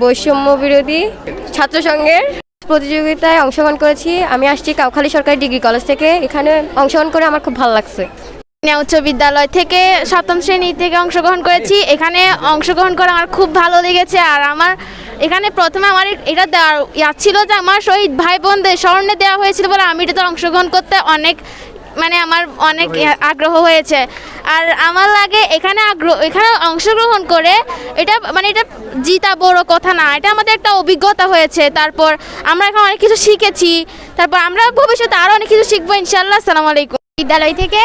বৈষম্য বিরোধী ছাত্র সংঘের প্রতিযোগিতায় অংশগ্রহণ করেছি। আমি আসছি কাউখালী সরকারি ডিগ্রি কলেজ থেকে। এখানে অংশগ্রহণ করে আমার খুব ভালো লাগছে। উচ্চ বিদ্যালয় থেকে সপ্তম শ্রেণি থেকে অংশগ্রহণ করেছি। এখানে অংশগ্রহণ করে আমার খুব ভালো লেগেছে। আর আমার এখানে প্রথমে আমার এটা দেওয়ার ইয়া ছিল যে আমার শহীদ ভাই বোনদের স্মরণে দেওয়া হয়েছিল বলে আমি এটাতে অংশগ্রহণ করতে অনেক মানে আমার অনেক আগ্রহ হয়েছে। আর আমার লাগে এখানে আগ্রহ এখানে অংশগ্রহণ করে এটা মানে এটা জিতা বড় কথা না এটা আমাদের একটা অভিজ্ঞতা হয়েছে। তারপর আমরা এখন অনেক কিছু শিখেছি। তারপর আমরা ভবিষ্যতে আরও অনেক কিছু শিখব ইনশাল্লাহ আসসালামু আলাইকুম। বিদ্যালয় থেকে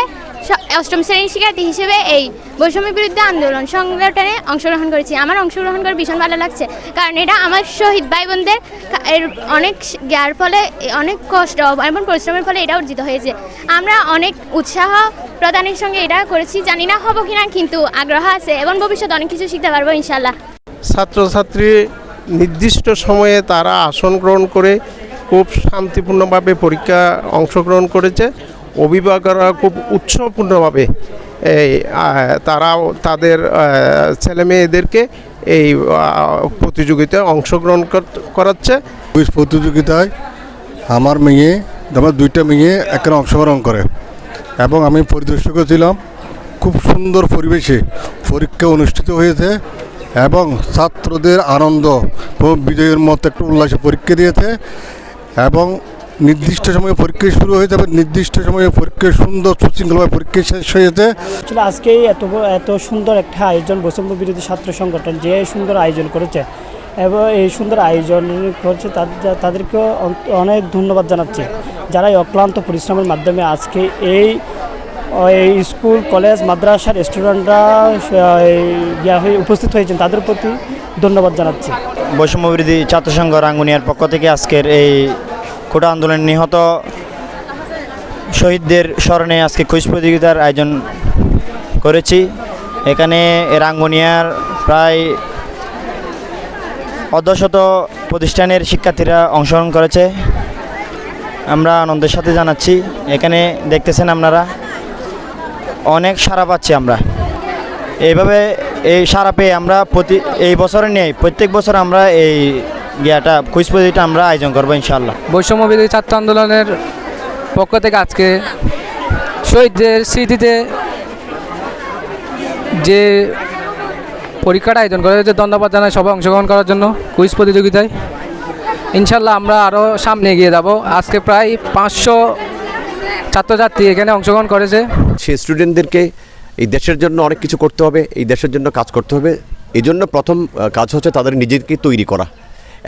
অষ্টম শ্রেণির শিক্ষার্থী হিসেবে এই বৈষম্য বিরুদ্ধে আন্দোলন সংগঠনে অংশগ্রহণ করেছি। আমার অংশগ্রহণ করে ভীষণ ভালো লাগছে। কারণ এটা আমার শহীদ ভাই বোনদের এর অনেক যার ফলে অনেক কষ্ট এবং পরিশ্রমের ফলে এটা অর্জিত হয়েছে। আমরা অনেক উৎসাহ প্রদানের সঙ্গে এটা করেছি। জানি না হব কিনা, কিন্তু আগ্রহ আছে এবং ভবিষ্যতে অনেক কিছু শিখতে পারব ইনশাল্লাহ ছাত্রছাত্রী নির্দিষ্ট সময়ে তারা আসন গ্রহণ করে খুব শান্তিপূর্ণভাবে পরীক্ষা অংশগ্রহণ করেছে। অভিভাবকরা খুব উৎসবপূর্ণভাবে এই তারাও তাদের ছেলে মেয়েদেরকে এই প্রতিযোগিতায় অংশগ্রহণ কর- করাচ্ছে। প্রতিযোগিতায় আমার মেয়ে, আমার দুইটা মেয়ে এখানে অংশগ্রহণ করে। এবং আমি পরিদর্শকও ছিলাম। খুব সুন্দর পরিবেশে পরীক্ষা অনুষ্ঠিত হয়েছে এবং ছাত্রদের আনন্দ ও বিজয়ের মতো একটা উল্লাসে পরীক্ষা দিয়েছে এবং নির্দিষ্ট সময়ে পরীক্ষা শুরু হয়ে যাবে নির্দিষ্ট সময়ে পরীক্ষা সুন্দর সুশৃঙ্খলভাবে পরীক্ষা শেষ হয়েছে আসলে আজকেই এত এত সুন্দর একটা আয়োজন বৈষম্য বিরোধী ছাত্র সংগঠন যে সুন্দর আয়োজন করেছে এবং এই সুন্দর আয়োজন করছে তাদের তাদেরকেও অন- অনেক ধন্যবাদ জানাচ্ছি। যারা এই অক্লান্ত পরিশ্রমের মাধ্যমে আজকে এই এই স্কুল কলেজ মাদ্রাসার স্টুডেন্টরা ইয়া হয়ে উপস্থিত হয়েছেন তাদের প্রতি ধন্যবাদ জানাচ্ছি। বৈষম্য বিরোধী ছাত্র রাঙ্গুনিয়ার পক্ষ থেকে আজকের এই কোটা আন্দোলনে নিহত শহীদদের স্মরণে আজকে কুইজ প্রতিযোগিতার আয়োজন করেছি। এখানে রাঙ্গুনিয়ার প্রায় অর্ধশত প্রতিষ্ঠানের শিক্ষার্থীরা অংশগ্রহণ করেছে। আমরা আনন্দের সাথে জানাচ্ছি। এখানে দেখতেছেন আপনারা, অনেক সাড়া পাচ্ছি আমরা। এইভাবে এই সারা পেয়ে আমরা প্রতি এই বছরে নেই প্রত্যেক বছর আমরা এই গিয়াটা কুইজ প্রতিযোগিতা আমরা আয়োজন করব ইনশাল্লাহ বৈষম্য বিরোধী ছাত্র আন্দোলনের পক্ষ থেকে আজকে শহীদদের স্মৃতিতে যে পরীক্ষাটা আয়োজন করা হয়েছে ধন্যবাদ জানাই সবাই অংশগ্রহণ করার জন্য কুইজ প্রতিযোগিতায়। ইনশাল্লাহ আমরা আরও সামনে এগিয়ে যাব। আজকে প্রায় পাঁচশো ছাত্রছাত্রী এখানে অংশগ্রহণ করেছে। সে স্টুডেন্টদেরকে এই দেশের জন্য অনেক কিছু করতে হবে এই দেশের জন্য কাজ করতে হবে। এই জন্য প্রথম কাজ হচ্ছে তাদের নিজেকে তৈরি করা।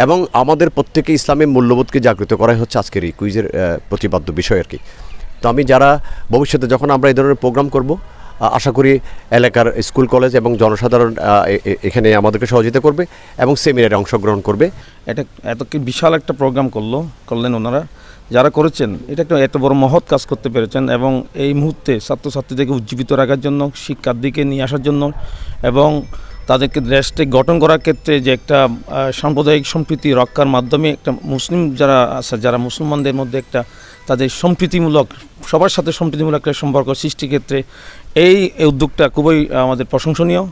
এবং আমাদের প্রত্যেকে ইসলামের মূল্যবোধকে জাগ্রত করাই হচ্ছে আজকের এই কুইজের প্রতিপাদ্য বিষয় আর কি। তো আমি যারা ভবিষ্যতে যখন আমরা এই ধরনের প্রোগ্রাম করব আশা করি এলাকার স্কুল, কলেজ এবং জনসাধারণ এখানে আমাদেরকে সহযোগিতা করবে এবং সেমিনারে অংশগ্রহণ করবে। এটা এত বিশাল একটা প্রোগ্রাম করল, করলেন ওনারা। যারা করেছেন, এটা একটা এত বড় মহৎ কাজ করতে পেরেছেন এবং এই মুহূর্তে ছাত্রছাত্রীদেরকে উজ্জীবিত রাখার জন্য শিক্ষার দিকে নিয়ে আসার জন্য এবং তাদেরকে দেশটি গঠন করার ক্ষেত্রে যে একটা সাম্প্রদায়িক সম্প্রীতি রক্ষার মাধ্যমে একটা মুসলিম যারা আছে, যারা মুসলমানদের মধ্যে একটা তাদের সম্প্রীতিমূলক, সবার সাথে সম্প্রীতিমূলক একটা সম্পর্ক সৃষ্টির ক্ষেত্রে এই উদ্যোগটা খুবই আমাদের প্রশংসনীয়।